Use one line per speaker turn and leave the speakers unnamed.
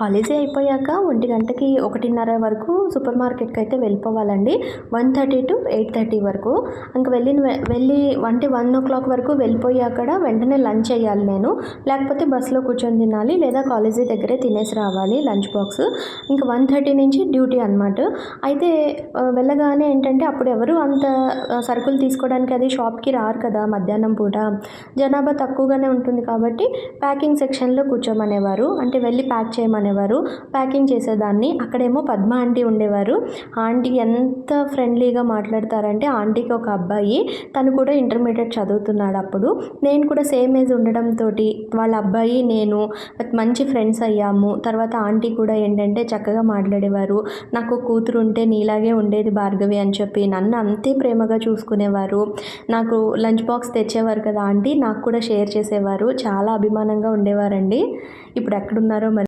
College అయిపోయాక ఒంటి గంటకి ఒకటిన్నర వరకు సూపర్ మార్కెట్కి అయితే వెళ్ళిపోవాలండి. One thirty to eight thirty వరకు. ఇంకా వెళ్ళిన వెళ్ళి అంటే వన్ ఓ క్లాక్ వరకు వెళ్ళిపోయి అక్కడ వెంటనే లంచ్ చేయాలి నేను. లేకపోతే బస్సులో కూర్చొని తినాలి లేదా కాలేజీ దగ్గరే తినేసి రావాలి లంచ్ బాక్స్. ఇంకా వన్ థర్టీ నుంచి డ్యూటీ అనమాట అయితే వెళ్ళగానే ఏంటంటే అప్పుడు ఎవరు అంత సరుకులు తీసుకోవడానికి అది షాప్కి రారు కదా మధ్యాహ్నం పూట. జనాభా తక్కువగానే ఉంటుంది కాబట్టి ప్యాకింగ్ సెక్షన్లో కూర్చోమనేవారు. అంటే వెళ్ళి ప్యాక్ చేయమని అనేవారు ప్యాకింగ్ చేసేదాన్ని. అక్కడేమో పద్మ ఆంటీ ఉండేవారు. ఆంటీ ఎంత ఫ్రెండ్లీగా మాట్లాడతారంటే ఆంటీకి ఒక అబ్బాయి. తను కూడా ఇంటర్మీడియట్ చదువుతున్నాడు అప్పుడు. నేను కూడా సేమ్ ఏజ్ ఉండడంతో వాళ్ళ అబ్బాయి నేను మంచి ఫ్రెండ్స్ అయ్యాము. తర్వాత ఆంటీ కూడా ఏంటంటే చక్కగా మాట్లాడేవారు. నాకు కూతురు ఉంటే నీలాగే ఉండేది భార్గవి అని చెప్పి నన్ను అంతే ప్రేమగా చూసుకునేవారు. నాకు లంచ్ బాక్స్ తెచ్చేవారు కదా ఆంటీ నాకు కూడా షేర్ చేసేవారు. చాలా అభిమానంగా ఉండేవారండి. ఇప్పుడు ఎక్కడున్నారో మరి